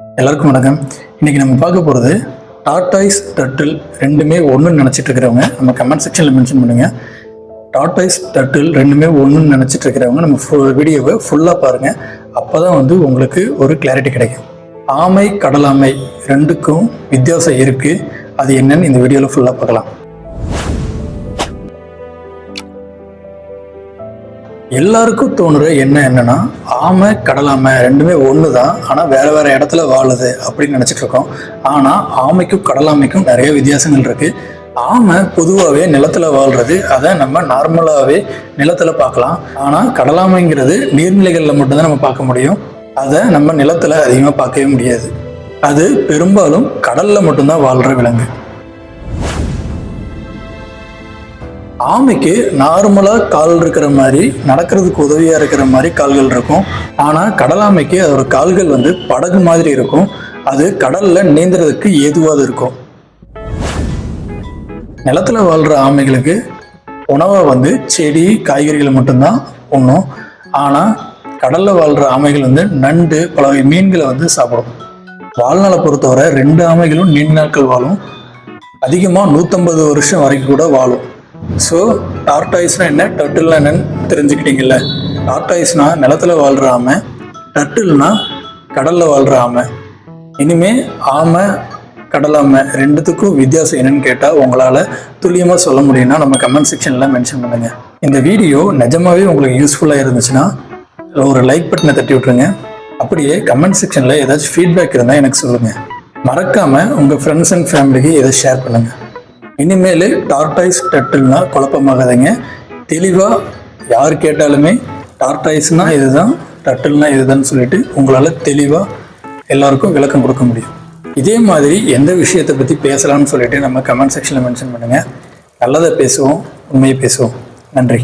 எல்லாருக்கும் வணக்கம். இன்னைக்கு நம்ம பார்க்க போகிறது டாட்டாய்ஸ் டர்ட்டில் ரெண்டுமே ஒன்றுன்னு நினச்சிட்டு இருக்கிறவங்க நம்ம கமெண்ட் செக்ஷனில் மென்ஷன் பண்ணுங்க. டாட்டாய்ஸ் டர்ட்டில் ரெண்டுமே ஒன்றுன்னு நினச்சிட்டு இருக்கிறவங்க நம்ம வீடியோவை ஃபுல்லாக பாருங்கள் அப்போ தான் வந்து உங்களுக்கு ஒரு கிளாரிட்டி கிடைக்கும். ஆமை கடலாமை ரெண்டுக்கும் வித்தியாசம் இருக்குது அது என்னன்னு இந்த வீடியோவில் ஃபுல்லாக பார்க்கலாம். எல்லாருக்கும் தோணுற என்ன என்னன்னா ஆமை கடலாமை ரெண்டுமே ஒன்று தான் ஆனால் வேற வேற இடத்துல வாழுது அப்படின்னு நினச்சிட்டு இருக்கோம். ஆனால் ஆமைக்கும் கடலாமைக்கும் நிறைய வித்தியாசங்கள் இருக்கு. ஆமை பொதுவாகவே நிலத்தில் வாழ்றது அதை நம்ம நார்மலாகவே நிலத்தில் பார்க்கலாம். ஆனால் கடலாமைங்கிறது நீர்நிலைகளில் மட்டும்தான் நம்ம பார்க்க முடியும். அதை நம்ம நிலத்தில் அதிகமாக பார்க்கவே முடியாது. அது பெரும்பாலும் கடலில் மட்டும்தான் வாழ்கிற விலங்கு. ஆமைக்கு நார்மலாக கால் இருக்கிற மாதிரி நடக்கிறதுக்கு உதவியாக இருக்கிற மாதிரி கால்கள் இருக்கும். ஆனால் கடலாமைக்கு அதோட கால்கள் வந்து படகு மாதிரி இருக்கும். அது கடலில் நீந்துறதுக்கு ஏதுவாக இருக்கும். நிலத்தில் வாழ்கிற ஆமைகளுக்கு உணவை வந்து செடி காய்கறிகளை மட்டும்தான் உண்ணும். ஆனால் கடலில் வாழ்கிற ஆமைகள் வந்து நண்டு பல வகை மீன்களை வந்து சாப்பிடும். வாழ்நாளை பொறுத்தவரை ரெண்டு ஆமைகளும் நீண்ட நாட்கள் வாழும். அதிகமாக நூற்றம்பது வருஷம் வரைக்கும் கூட வாழும். ஸோ டார்டாய்ஸ்னா என்ன? டர்ட்டில்னா என்னன்னு தெரிஞ்சுக்கிட்டீங்கல்ல. டார்டாய்ஸ்னா நிலத்துல வாழ்கிற ஆமை டர்ட்டில்னா கடலில் வாழ்கிற ஆமை. இனிமே ஆமை கடலாமை ரெண்டுத்துக்கும் வித்தியாசம் என்னன்னு கேட்டால் உங்களால் துல்லியமாக சொல்ல முடியும்னா நம்ம கமெண்ட் செக்ஷனில் மென்ஷன் பண்ணுங்கள் இந்த வீடியோ நிஜமாகவே உங்களுக்கு யூஸ்ஃபுல்லாக இருந்துச்சுன்னா ஒரு லைக் பட்டனை தட்டி விட்ருங்க அப்படியே கமெண்ட் செக்ஷனில் ஏதாச்சும் ஃபீட்பேக் இருந்தால் எனக்கு சொல்லுங்கள் மறக்காமல் உங்கள் ஃப்ரெண்ட்ஸ் அண்ட் ஃபேமிலிக்கு இதை ஷேர் பண்ணுங்கள் இனிமேல் டார்டாய்ஸ் டட்டில்னா குழப்பமாகாதீங்க. தெளிவாக யார் கேட்டாலுமே டார்டாய்ஸ்னா இதுதான் டட்டில்னா இதுதான் சொல்லிட்டு உங்களால் தெளிவாக எல்லாருக்கும் விளக்கம் கொடுக்க முடியும். இதே மாதிரி எந்த விஷயத்தை பற்றி பேசலாம்னு சொல்லிட்டு நம்ம கமெண்ட் செக்ஷனில் மென்ஷன் பண்ணுங்கள் நல்லதை பேசுவோம் உண்மையை பேசுவோம். நன்றி.